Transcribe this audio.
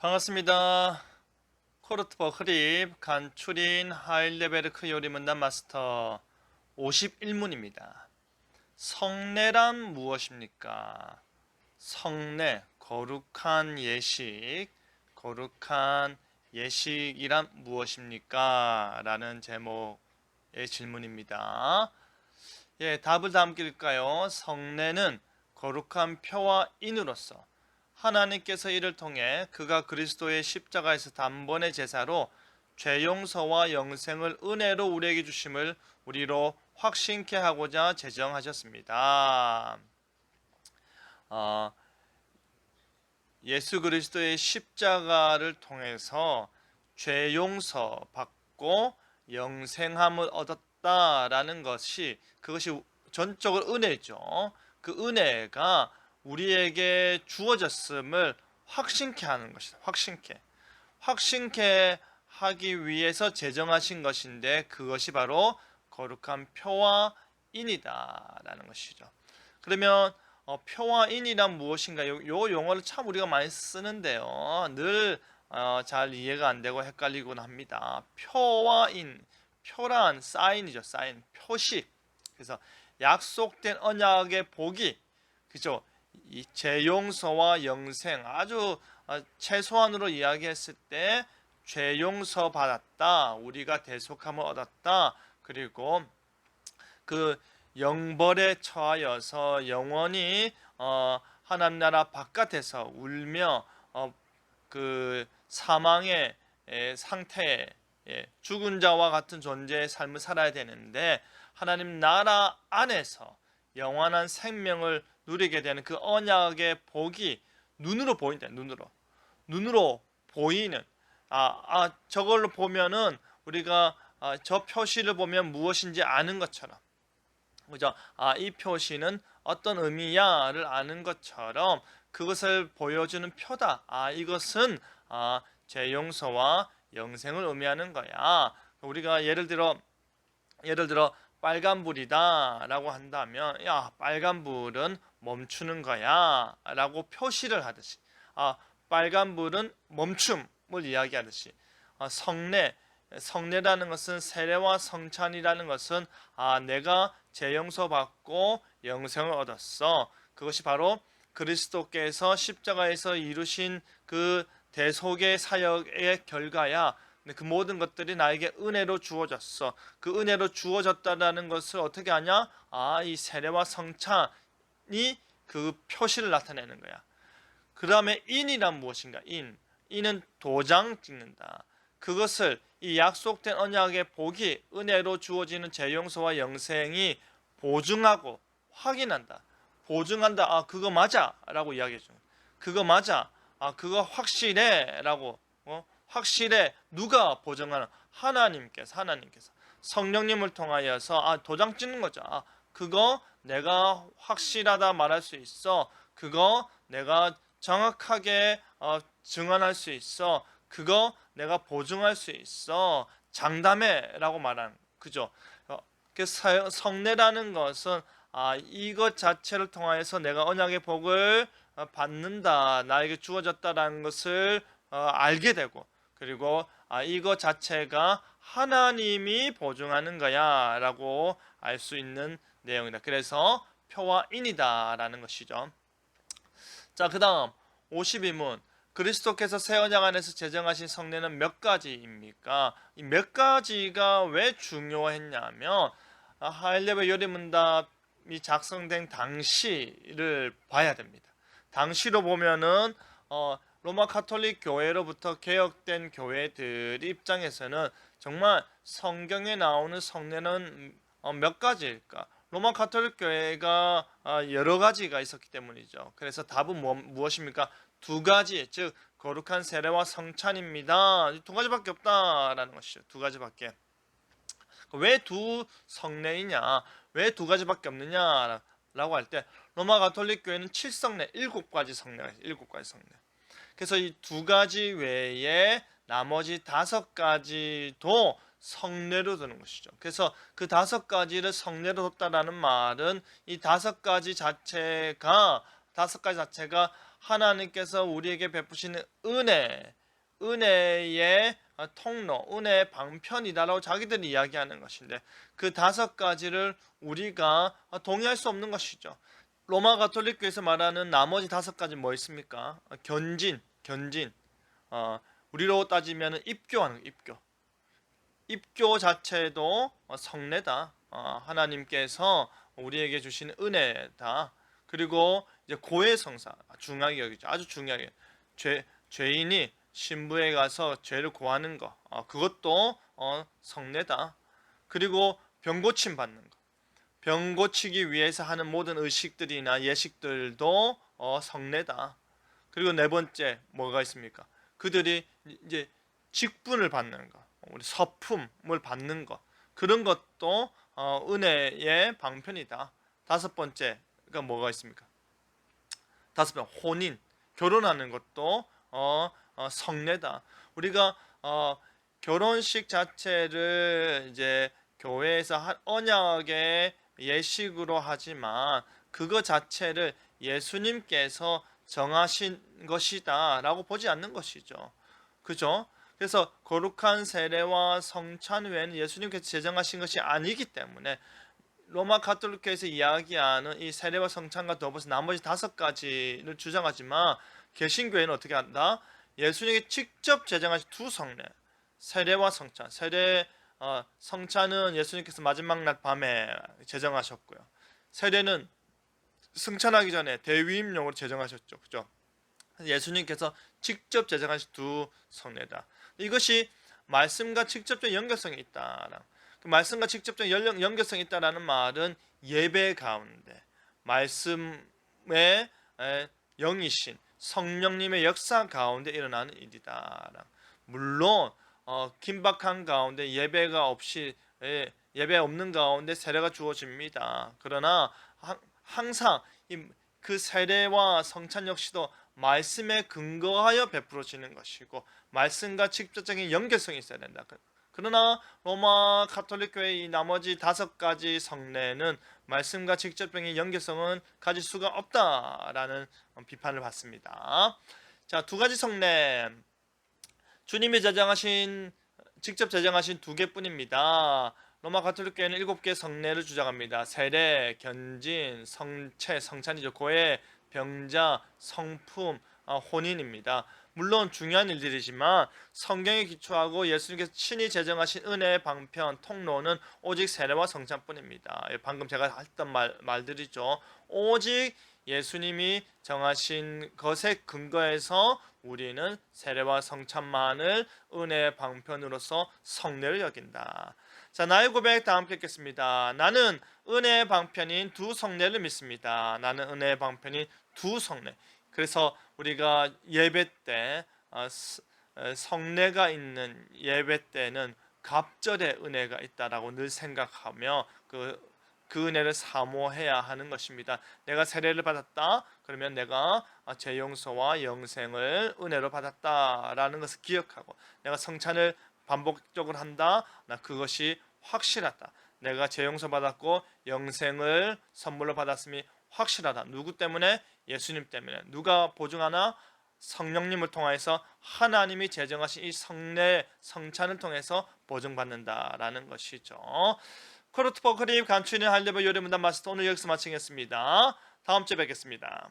반갑습니다. 코르트버 흐립 간추린 하일레베르크 요리 문단 마스터 51문입니다. 성례란 무엇입니까? 성례, 거룩한 예식, 거룩한 예식이란 무엇입니까? 라는 제목의 질문입니다. 예, 답을 읽을까요? 성례는 거룩한 표와 인으로서 하나님께서 이를 통해 그가 그리스도의 십자가에서 단번의 제사로 죄 용서와 영생을 은혜로 우리에게 주심을 우리로 확신케 하고자 제정하셨습니다. 어, 예수 그리스도의 십자가를 통해서 죄 용서 받고 영생함을 얻었다라는 것이 그것이 전적으로 은혜죠. 그 은혜가 우리에게 주어졌음을 확신케 하는 것이다. 확신케. 확신케 하기 위해서 제정하신 것인데 그것이 바로 거룩한 표와 인이다라는 것이죠. 그러면 어, 표와 인이란 무엇인가? 요, 요 용어를 참 우리가 많이 쓰는데요. 늘 어, 잘 이해가 안 되고 헷갈리곤 합니다. 표와 인, 표란 사인이죠. 사인, 표시. 그래서 약속된 언약의 복이 그죠? 이 죄용서와 영생 아주 어, 최소한으로 이야기했을 때 죄용서 받았다 우리가 대속함을 얻었다. 그리고 그 영벌에 처하여서 영원히 어, 하나님 나라 바깥에서 울며 어, 그 사망의 에, 상태에 예, 죽은 자와 같은 존재의 삶을 살아야 되는데 하나님 나라 안에서 영원한 생명을 누리게 되는 그 언약의 복이 눈으로 보인다. 눈으로 눈으로 보이는 아, 아 저걸로 보면은 우리가 아, 저 표시를 보면 무엇인지 아는 것처럼 그죠? 아, 이 표시는 어떤 의미야를 아는 것처럼 그것을 보여주는 표다. 아, 이것은 아, 죄 용서와 영생을 의미하는 거야. 우리가 예를 들어 예를 들어 빨간불이다 라고 한다면 야 빨간불은 멈추는 거야 라고 표시를 하듯이 아 빨간불은 멈춤을 이야기하듯이 아, 성례 성례라는 것은 세례와 성찬이라는 것은 아 내가 재용서 받고 영생을 얻었어. 그것이 바로 그리스도께서 십자가에서 이루신 그 대속의 사역의 결과야 그 모든 것들이 나에게 은혜로 주어졌어. 그 은혜로 주어졌다라는 것을 어떻게 하냐? 아, 이 세례와 성찬이 그 표시를 나타내는 거야. 그 다음에 인이란 무엇인가? 인. 인은 도장 찍는다. 그것을 이 약속된 언약의 복이 은혜로 주어지는 재용서와 영생이 보증하고 확인한다. 보증한다. 아, 그거 맞아. 라고 이야기해 주는 그거 맞아. 아, 그거 확실해. 라고. 어? 확실해 누가 보증하는 하나님께서 하나님께서 성령님을 통하여서 아 도장 찍는 거죠. 아, 그거 내가 확실하다 말할 수 있어. 그거 내가 정확하게 어, 증언할 수 있어. 그거 내가 보증할 수 있어. 장담해라고 말하는 그죠. 어, 그 성례라는 것은 아 이것 자체를 통하여서 내가 언약의 복을 어, 받는다 나에게 주어졌다라는 것을 어, 알게 되고 그리고 아, 이거 자체가 하나님이 보증하는 거야 라고 알 수 있는 내용이다. 그래서 표와 인이다 라는 것이죠. 자, 그 다음 52문 그리스도께서 새 언약 안에서 제정하신 성례는 몇 가지입니까? 이 몇 가지가 왜 중요했냐면 아, 하일레베 요리문답이 작성된 당시를 봐야 됩니다. 당시로 보면은 어, 로마 카톨릭 교회로부터 개혁된 교회들 입장에서는 정말 성경에 나오는 성례는 어, 몇 가지일까? 로마 카톨릭 교회가 어, 여러 가지가 있었기 때문이죠. 그래서 답은 뭐, 무엇입니까? 두 가지, 즉 거룩한 세례와 성찬입니다. 두 가지밖에 없다라는 것이죠. 두 가지밖에. 왜 두 성례이냐? 왜 두 가지밖에 없느냐 라고 할 때 로마 가톨릭 교회는 칠성례, 일곱 가지 성례가 있어요. 일곱 가지 성례. 그래서 이 두 가지 외에 나머지 다섯 가지도 성례로 드는 것이죠. 그래서 그 다섯 가지를 성례로 뒀다라는 말은 이 다섯 가지 자체가 다섯 가지 자체가 하나님께서 우리에게 베푸시는 은혜, 은혜의 어, 통로, 은혜의 방편이다라고 자기들이 이야기하는 것인데 그 다섯 가지를 우리가 어, 동의할 수 없는 것이죠. 로마 가톨릭 교에서 말하는 나머지 다섯 가지 뭐 있습니까? 어, 견진, 견진. 어, 우리로 따지면 입교하는 거, 입교. 입교 자체도 어, 성례다. 어, 하나님께서 우리에게 주신 은혜다. 그리고 이제 고해 성사 중요하게 여기죠. 아주 중요하게 죄 죄인이 신부에 가서 죄를 고하는 거 어, 그것도 어, 성례다. 그리고 병 고침 받는 거. 병 고치기 위해서 하는 모든 의식들이나 예식들도 어, 성례다. 그리고 네 번째 뭐가 있습니까? 그들이 이제 직분을 받는 거, 우리 서품을 받는 거 그런 것도 어, 은혜의 방편이다. 다섯 번째가 뭐가 있습니까? 다섯 번 혼인 결혼하는 것도 어, 어, 성례다. 우리가 어, 결혼식 자체를 이제 교회에서 한 언약의 예식으로 하지만 그거 자체를 예수님께서 정하신 것이다라고 보지 않는 것이죠. 그죠? 그래서 거룩한 세례와 성찬 외에는 예수님께서 제정하신 것이 아니기 때문에 로마 가톨릭교에서 이야기하는 이 세례와 성찬과 더불어서 나머지 다섯 가지를 주장하지만 개신교회는 어떻게 한다? 예수님이 직접 제정하신 두 성례, 세례와 성찬. 세례 어, 성찬은 예수님께서 마지막 날 밤에 제정하셨고요. 세례는 승천하기 전에 대위임용으로 제정하셨죠. 그죠? 예수님께서 직접 제정하신 두 성례다. 이것이 말씀과 직접적 연결성이 있다. 그 말씀과 직접적 연- 연결성이 있다라는 말은 예배 가운데 말씀의 에, 영이신 성령님의 역사 가운데 일어나는 일이다. 물론 어, 긴박한 가운데 예배가 없이 예, 예배 없는 가운데 세례가 주어집니다. 그러나 하- 항상 이, 그 세례와 성찬 역시도 말씀에 근거하여 베풀어지는 것이고 말씀과 직접적인 연결성이 있어야 된다. 그- 그러나 로마 가톨릭 교회의 이 나머지 다섯 가지 성례는 말씀과 직접적인 연결성은 가질 수가 없다라는 비판을 받습니다. 자, 두 가지 성례. 주님이 제정하신 직접 제정하신 두 개뿐입니다. 로마 가톨릭 교회는 일곱 개 성례를 주장합니다. 세례, 견진, 성체, 성찬이죠. 고해, 병자, 성품, 어, 혼인입니다. 물론 중요한 일들이지만 성경에 기초하고 예수님께서 친히 제정하신 은혜의 방편 통로는 오직 세례와 성찬뿐입니다. 예, 방금 제가 했던 말, 말들이죠. 오직 예수님이 정하신 것에 근거해서 우리는 세례와 성찬만을 은혜의 방편으로서 성례를 여긴다. 자, 나의 고백 다 함께 읽겠습니다. 나는 은혜의 방편인 두 성례를 믿습니다. 나는 은혜의 방편인 두 성례. 그래서 우리가 예배 때 어, 스- 어, 성례가 있는 예배 때는 갑절의 은혜가 있다라고 늘 생각하며 그, 그 은혜를 사모해야 하는 것입니다. 내가 세례를 받았다. 그러면 내가 어, 제 용서와 영생을 은혜로 받았다라는 것을 기억하고 내가 성찬을 반복적으로 한다. 나 그것이 확실하다. 내가 제 용서 받았고 영생을 선물로 받았음이 확실하다. 누구 때문에? 예수님 때문에. 누가 보증하나? 성령님을 통해서 하나님이 제정하신 이 성례 성찬을 통해서 보증받는다라는 것이죠. 코르트포 크립 간추인 할레버 요리 문단 마스터 오늘 여기서 마치겠습니다. 다음 주에 뵙겠습니다.